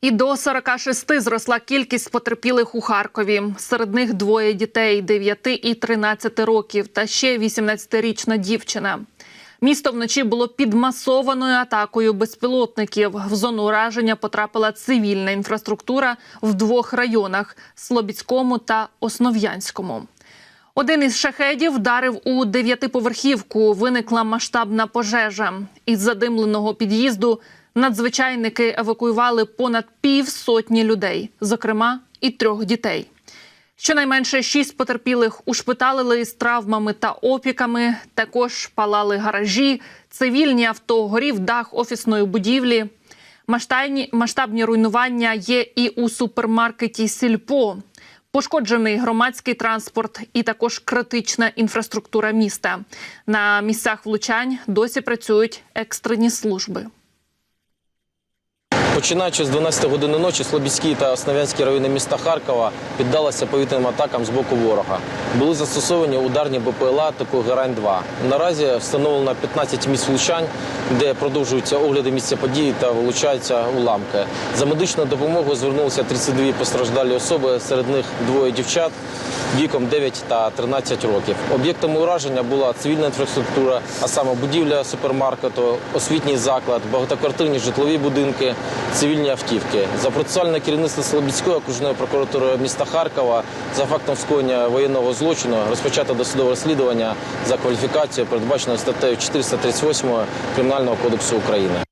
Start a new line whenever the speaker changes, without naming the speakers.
І до 46 зросла кількість потерпілих у Харкові. Серед них двоє дітей 9 і 13 років та ще 18-річна дівчина. Місто вночі було під масованою атакою безпілотників. В зону ураження потрапила цивільна інфраструктура в двох районах Слобідському та Основ'янському. Один із шахедів вдарив у дев'ятиповерхівку. Виникла масштабна пожежа. Із задимленого під'їзду надзвичайники евакуювали понад півсотні людей, зокрема і трьох дітей. Щонайменше шість потерпілих ушпиталили з травмами та опіками. Також палали гаражі, цивільні авто, горів дах офісної будівлі. Масштабні, масштабні руйнування є і у супермаркеті Сільпо. Пошкоджений громадський транспорт і також критична інфраструктура міста. На місцях влучань досі працюють екстрені служби.
Починаючи з 12 години ночі, Слобідський та Основ'янські райони міста Харкова піддалися повітряним атакам з боку ворога. Були застосовані ударні БПЛА типу Герань-2. Наразі встановлено 15 місць влучань, де продовжуються огляди місця події та вилучаються уламки. За медичною допомогою звернулися 32 постраждалі особи, серед них двоє дівчат віком 9 та 13 років. Об'єктами ураження була цивільна інфраструктура, а саме будівля супермаркету, освітній заклад, багатоквартирні житлові будинки, цивільні автівки. За процесуальне керівництво Слобідської окружної прокуратури міста Харкова за фактом скоєння воєнного злочину розпочато досудове розслідування за кваліфікацією, передбаченою статтею 438 Кримінального кодексу України.